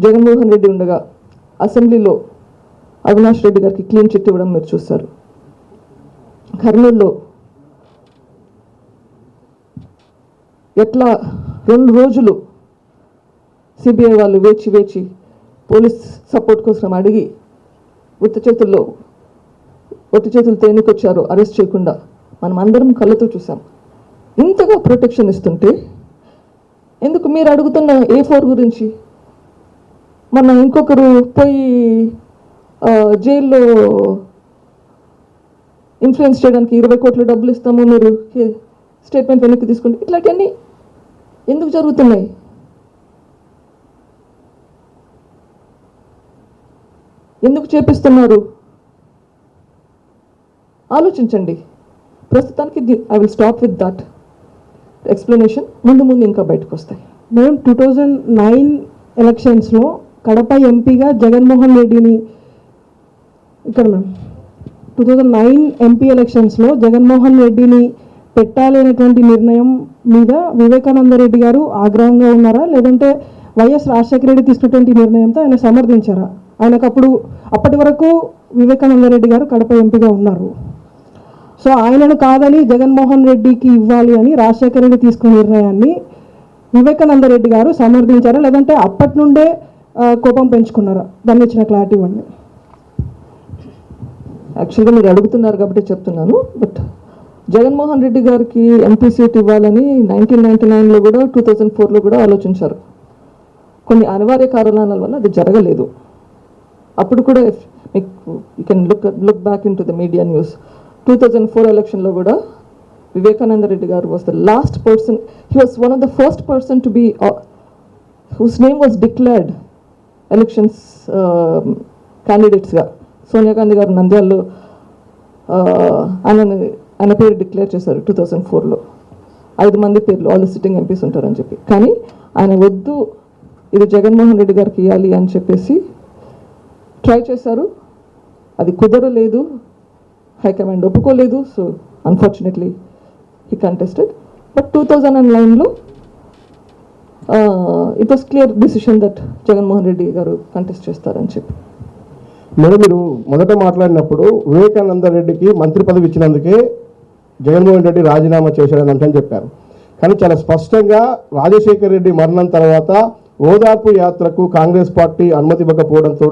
జగన్మోహన్ రెడ్డి ఉండగా అసెంబ్లీలో అవినాష్ రెడ్డి గారికి క్లీన్ చిట్ ఇవ్వడం మీరు చూస్తారు కర్నూలులో ఎట్లా రెండు రోజులు సిబిఐ వాళ్ళు వేచి వేచి పోలీస్ సపోర్ట్ కోసం అడిగి ఉత్త చేతుల్లో ఒట్టి చేతులతో ఎన్నికొచ్చారు అరెస్ట్ చేయకుండా మనం అందరం కళ్ళతో చూసాం ఇంతగా ప్రొటెక్షన్ ఇస్తుంటే ఎందుకు మీరు అడుగుతున్న ఏ ఫోర్ గురించి మొన్న ఇంకొకరు పోయి జైల్లో ఇన్ఫ్లుయెన్స్ చేయడానికి ఇరవై కోట్ల డబ్బులు ఇస్తాము మీరు స్టేట్మెంట్ వెనక్కి తీసుకోండి. ఇట్లాంటివన్నీ ఎందుకు జరుగుతున్నాయి? ఎందుకు చేపిస్తున్నారు? ఆలోచించండి. ప్రస్తుతానికి I will stop with that explanation ముందు ముందు ఇంకా బయటకు వస్తాయి. మేడం టూ థౌజండ్ నైన్ ఎలక్షన్స్లో కడప ఎంపీగా జగన్మోహన్ రెడ్డిని ఇక్కడ ma'am two thousand nine MP ఎలక్షన్స్లో జగన్మోహన్ రెడ్డిని పెట్టాలి అనేటువంటి నిర్ణయం మీద వివేకానంద రెడ్డి గారు ఆగ్రహంగా ఉన్నారా? లేదంటే వైఎస్ రాజశేఖర రెడ్డి తీసుకున్నటువంటి నిర్ణయంతో ఆయన సమర్థించారా? ఆయనకు అప్పుడు అప్పటి వరకు వివేకానంద రెడ్డి గారు కడప ఎంపీగా ఉన్నారు. సో ఆయనను కాదని జగన్మోహన్ రెడ్డికి ఇవ్వాలి అని రాజశేఖర రెడ్డి తీసుకున్న నిర్ణయాన్ని వివేకానంద రెడ్డి గారు సమర్థించారా? లేదంటే అప్పటి నుండే కోపం పెంచుకున్నారా? దాన్ని ఇచ్చిన క్లారిటీ ఇవ్వండి. యాక్చువల్గా మీరు అడుగుతున్నారు కాబట్టి చెప్తున్నాను బట్ జగన్మోహన్ రెడ్డి గారికి ఎంపీ సీట్ ఇవ్వాలని నైన్టీన్ నైన్టీ నైన్లో కూడా టూ థౌజండ్ ఫోర్లో కూడా ఆలోచించారు. కొన్ని అనివార్య కారణాల వల్ల అది జరగలేదు. అప్పుడు కూడా మీకు you can look look back in to the media news two thousand four ఎలక్షన్లో కూడా వివేకానంద రెడ్డి గారు was the last person he was one of the first person to be whose name was declared elections క్యాండిడేట్స్గా uh, Sonia Gandhi గారు నంద్యాలలో ఆయన ఆయన పేరు declare చేశారు two thousand ఫోర్లో ఐదు మంది పేర్లు ఆల్ సిట్టింగ్ ఎంపీస్ ఉంటారని చెప్పి. కానీ ఆయన వద్దు ఇది జగన్మోహన్ రెడ్డి గారికి ఇవ్వాలి అని చెప్పేసి ట్రై చేశారు. అది కుదరలేదు హైకమాండ్ ఒప్పుకోలేదు so unfortunately he contested but two thousand and నైన్లో it was clear decision that Jaganmohan Reddy గారు కంటెస్ట్ చేస్తారని చెప్పి. మేడం మీరు మొదట మాట్లాడినప్పుడు వివేకానంద రెడ్డికి మంత్రి పదవి ఇచ్చినందుకే జగన్మోహన్ రెడ్డి రాజీనామా చేశాడని అంశం చెప్పారు. కానీ చాలా స్పష్టంగా రాజశేఖర్ రెడ్డి మరణం తర్వాత ఓదార్పు యాత్రకు కాంగ్రెస్ పార్టీ అనుమతి ఇవ్వకపోవడంతో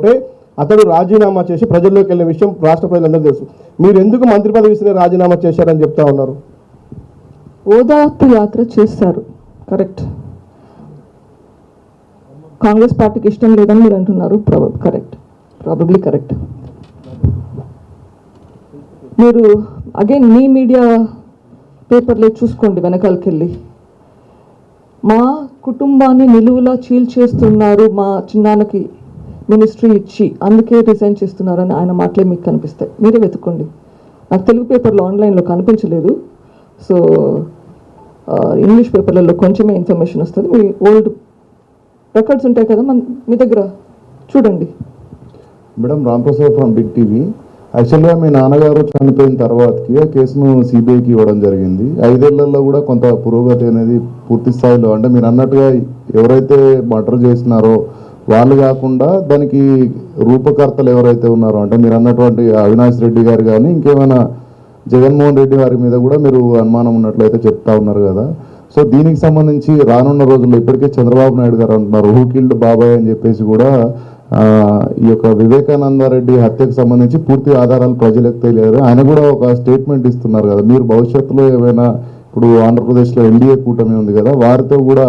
అతడు రాజీనామా చేసి ప్రజల్లోకి వెళ్ళిన విషయం రాష్ట్ర ప్రజలందరూ తెలుసు. మీరు ఎందుకు మంత్రి పదవి ఇస్తే రాజీనామా చేశారని చెప్తా ఉన్నారు? ఓదార్పు యాత్ర చేస్తారు కరెక్ట్ కాంగ్రెస్ పార్టీకి ఇష్టం లేదని మీరు అంటున్నారు. కరెక్ట్ ప్రాబబ్లీ కరెక్ట్ మీరు అగైన్ మీ మీడియా పేపర్లో చూసుకోండి వెనకాలకి వెళ్ళి మా కుటుంబాన్ని నిలువులా చీల్చేస్తున్నారు మా చిన్నాన్నకి మినిస్ట్రీ ఇచ్చి అందుకే రిజైన్ చేస్తున్నారని ఆయన మాటలే మీకు కనిపిస్తాయి. మీరే వెతుక్కోండి. నాకు తెలుగు పేపర్లో ఆన్లైన్లో కనిపించలేదు. సో ఇంగ్లీష్ పేపర్లలో కొంచెమే ఇన్ఫర్మేషన్ వస్తుంది. మీ ఓల్డ్ రికార్డ్స్ ఉంటాయి కదా మన మీ దగ్గర? చూడండి. Madam Ramaprasad from big TV. యాక్చువల్గా మీ నాన్నగారు చనిపోయిన తర్వాతకి ఆ కేసును సిబిఐకి ఇవ్వడం జరిగింది. ఐదేళ్ళలో కూడా కొంత పురోగతి అనేది పూర్తి స్థాయిలో అంటే మీరు అన్నట్టుగా ఎవరైతే మర్డర్ చేసినారో వాళ్ళు కాకుండా దానికి రూపకర్తలు ఎవరైతే ఉన్నారో అంటే మీరు అన్నటువంటి అవినాష్ రెడ్డి గారు కానీ ఇంకేమైనా జగన్మోహన్ రెడ్డి వారి మీద కూడా మీరు అనుమానం ఉన్నట్లయితే చెప్తా ఉన్నారు కదా. సో దీనికి సంబంధించి రానున్న రోజుల్లో ఇప్పటికే చంద్రబాబు నాయుడు గారు అంటున్నారు హూకిల్డ్ బాబాయ్ అని చెప్పేసి కూడా ఈ యొక్క వివేకానంద రెడ్డి హత్యకు సంబంధించి పూర్తి ఆధారాలు ప్రజలకు తెలియదు. ఆయన కూడా ఒక స్టేట్మెంట్ ఇస్తున్నారు కదా మీరు భవిష్యత్తులో ఏమైనా ఇప్పుడు ఆంధ్రప్రదేశ్లో ఎన్డీఏ కూటమి ఉంది కదా వారితో కూడా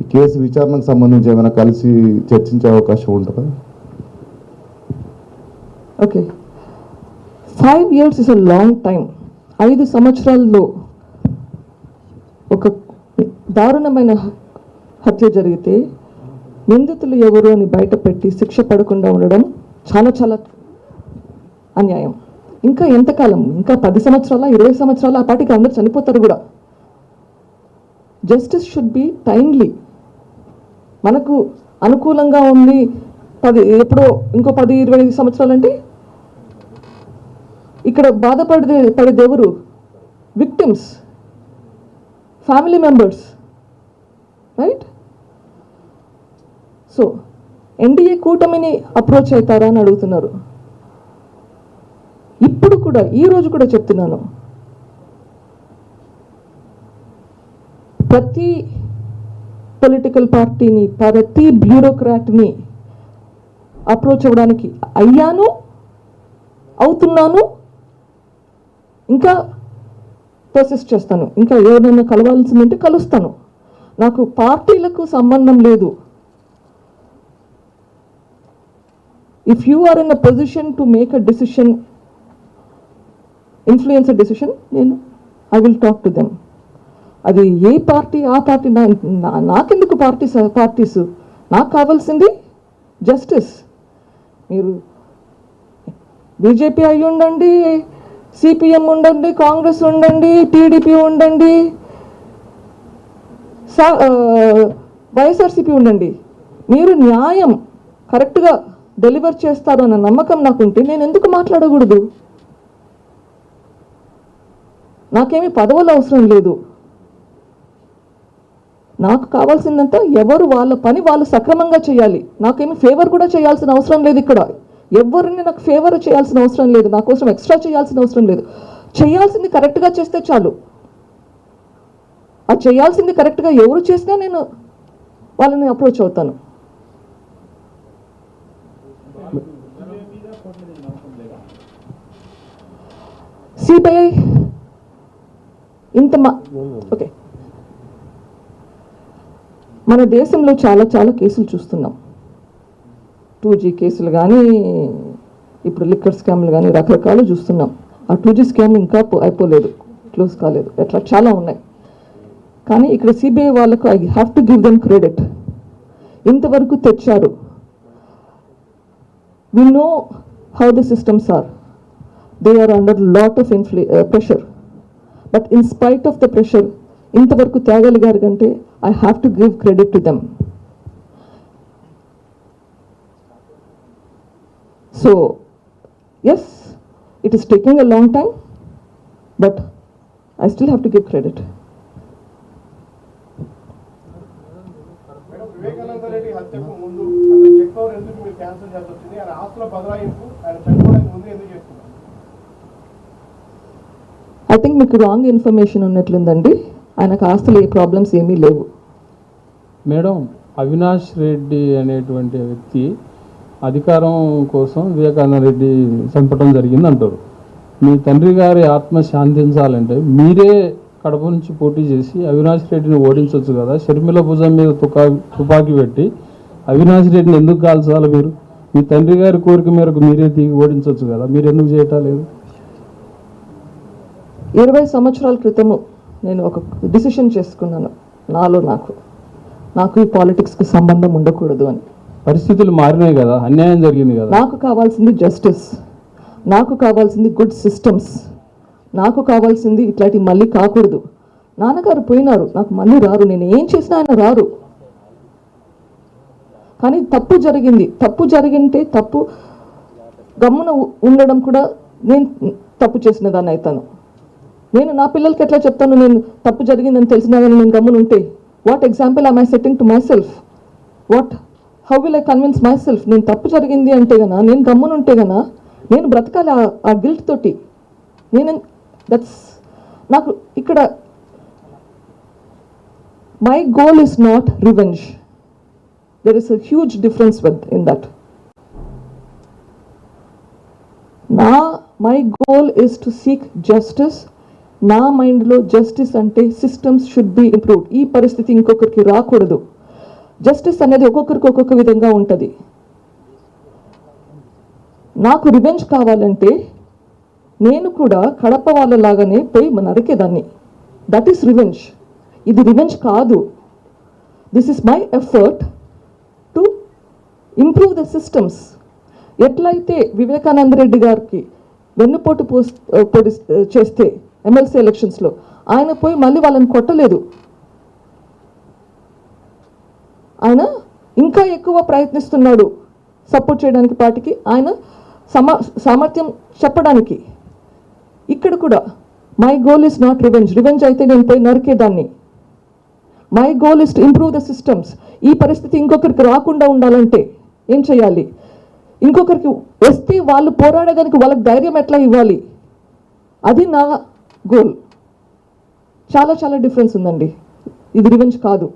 ఈ కేసు విచారణకు సంబంధించి ఏమైనా కలిసి చర్చించే అవకాశం ఉంటుందా? Okay. Five years is a long time ఐదు సంవత్సరాల్లో ఒక దారుణమైన హత్య జరిగితే నిందితులు ఎవరు అని బయట పెట్టి శిక్ష పడకుండా ఉండడం చాలా చాలా అన్యాయం. ఇంకా ఎంతకాలం? ఇంకా పది సంవత్సరాల ఇరవై సంవత్సరాల? ఆ పాటికి అందరు చనిపోతారు కూడా. జస్టిస్ షుడ్ బి టైమ్లీ మనకు అనుకూలంగా ఉంది పది ఎప్పుడో ఇంకో పది ఇరవై ఐదు సంవత్సరాలు అంటే ఇక్కడ బాధపడే పడేదెవరు victims family members right so NDA కూటమిని అప్రోచ్ అవుతారా అని అడుగుతున్నారు. ఇప్పుడు కూడా ఈ రోజు కూడా చెప్తున్నాను. ప్రతి పొలిటికల్ పార్టీని ప్రతి బ్యూరోక్రాట్ని అప్రోచ్ అవ్వడానికి అయ్యాను అవుతున్నాను ఇంకా ప్రొసెస్ చేస్తాను. ఇంకా ఎవరినైనా కలవాల్సిందంటే కలుస్తాను. నాకు పార్టీలకు సంబంధం లేదు. If you are in a position to make a decision influence a decision నేను I will talk to them అది ఏ పార్టీ ఆ పార్టీ నాకెందుకు పార్టీస్ పార్టీస్? నాకు కావాల్సింది జస్టిస్ మీరు బీజేపీ అయి ఉండండి సిపిఎం ఉండండి కాంగ్రెస్ ఉండండి టీడీపీ ఉండండి సా- వైఎస్ఆర్సీపీ ఉండండి. మీరు న్యాయం కరెక్ట్గా డెలివర్ చేస్తారు అన్న నమ్మకం నాకుంటే నేను ఎందుకు మాట్లాడకూడదు? నాకేమి పదవులు అవసరం లేదు. నాకు కావాల్సిందంతా ఎవరు వాళ్ళ పని వాళ్ళు సక్రమంగా చేయాలి. నాకేమి ఫేవర్ కూడా చేయాల్సిన అవసరం లేదు ఇక్కడ. ఎవరిని నాకు ఫేవర్ చేయాల్సిన అవసరం లేదు. నా కోసం ఎక్స్ట్రా చేయాల్సిన అవసరం లేదు. చేయాల్సింది కరెక్ట్గా చేస్తే చాలు. చేయాల్సింది కరెక్ట్గా ఎవరు చేసినా నేను వాళ్ళని అప్రోచ్ అవుతాను. సిబిఐ ఇంత మా ఓకే. మన దేశంలో చాలా చాలా కేసులు చూస్తున్నాం. టూ జీ కేసులు కానీ ఇప్పుడు లిక్కర్ స్కామ్లు కానీ రకరకాలు చూస్తున్నాం. ఆ టూ జీ స్కామ్ ఇంకా అయిపోలేదు క్లోజ్ కాలేదు. అట్లా చాలా ఉన్నాయి. కానీ ఇక్కడ సిబిఐ వాళ్ళకు I have to give them credit ఇంతవరకు తెచ్చారు. We know how the systems are they are under lot of ఇన్ఫ్లు pressure but in spite of the pressure ఇంతవరకు తేగలిగారు కంటే I have to give credit to them so yes it is taking a long time but I still have to give credit madam Vivekananda Reddy హత్యకు ముందు అసలు check power ఎందుకు మీరు cancel చేయాల్సి వచ్చింది ఆయన ఆస్తుల బదలాయింపు ఆయన చనిపోవడానికి ముందు ఎందుకు చేస్తున్నారు ఐ థింక్ మీకు రాంగ్ ఇన్ఫర్మేషన్ ఉన్నట్లుందండి. ఆయనకు ఆస్తులు ఏ ప్రాబ్లమ్స్ ఏమీ లేవు. మేడం అవినాష్ రెడ్డి అనేటువంటి వ్యక్తి అధికారం కోసం వివేకానంద రెడ్డి చంపడం జరిగింది అంటారు. మీ తండ్రి గారి ఆత్మ శాంతించాలంటే మీరే కడప నుంచి పోటీ చేసి అవినాష్ రెడ్డిని ఓడించవచ్చు కదా. షర్మిల భుజం మీద తుకా తుపాకీ పెట్టి అవినాష్ రెడ్డిని ఎందుకు కాల్చాలి మీరు? మీ తండ్రి గారి కోరిక మేరకు మీరే దిగి ఓడించవచ్చు కదా? మీరు ఎందుకు చేయటం లేదు ఇరవై సంవత్సరాల క్రితము నేను ఒక డిసిషన్ చేసుకున్నాను. నాలో నాకు నాకు ఈ పాలిటిక్స్కి సంబంధం ఉండకూడదు అని. పరిస్థితులు మారినాయి కదా? అన్యాయం జరిగింది కదా? నాకు కావాల్సింది జస్టిస్ నాకు కావాల్సింది గుడ్ సిస్టమ్స్ నాకు కావాల్సింది ఇట్లాంటివి మళ్ళీ కాకూడదు. నాన్నగారు పోయినారు నాకు మళ్ళీ రారు. నేను ఏం చేసినా ఆయన రారు. కానీ తప్పు జరిగింది. తప్పు జరిగింటే తప్పు గమ్మున ఉండడం కూడా నేను తప్పు చేసిన దాన్ని అవుతాను నేను నా పిల్లలకి ఎట్లా చెప్తాను? నేను తప్పు జరిగిందని తెలిసినా కానీ నేను గమ్మున ఉంటే what example I my setting to myself what how will I convince myself నేను తప్పు జరిగింది అంటే గనా నేను గమ్మున ఉంటే గనా నేను బ్రతకాలి ఆ గిల్ట్ తోటి. నేను దట్స్ నాకు ఇక్కడ my goal is not revenge there is a huge difference with in that నా my goal is to seek justice నా మైండ్లో జస్టిస్ అంటే సిస్టమ్స్ షుడ్ బి ఇంప్రూవ్డ్ ఈ పరిస్థితి ఇంకొకరికి రాకూడదు జస్టిస్ అనేది ఒక్కొక్కరికి ఒక్కొక్క విధంగా ఉంటుంది నాకు రివెంజ్ కావాలంటే నేను కూడా కడప వాళ్ళలాగానే పోయి నరికేదాన్ని దట్ ఈస్ రివెంజ్ ఇది రివెంజ్ కాదు this is my effort improve the systems ఎట్లయితే వివేకానంద రెడ్డి గారికి వెన్నుపోటు పోస్ పొడి చేస్తే ఎమ్మెల్సీ ఎలక్షన్స్లో ఆయన పోయి మళ్ళీ వాళ్ళని కొట్టలేదు. ఆయన ఇంకా ఎక్కువ ప్రయత్నిస్తున్నాడు సపోర్ట్ చేయడానికి పార్టీకి. ఆయన సమ సామర్థ్యం చెప్పడానికి. ఇక్కడ కూడా my goal is not revenge revenge అయితే నేను పోయి నరికేదాన్ని my goal is to improve the systems ఈ పరిస్థితి ఇంకొకరికి రాకుండా ఉండాలంటే ఏం చేయాలి? ఇంకొకరికి వస్తే వాళ్ళు పోరాడేదానికి వాళ్ళకి ధైర్యం ఎట్లా ఇవ్వాలి? అది నా గోల్ చాలా చాలా డిఫరెన్స్ ఉందండి. ఇది రివెంజ్ కాదు.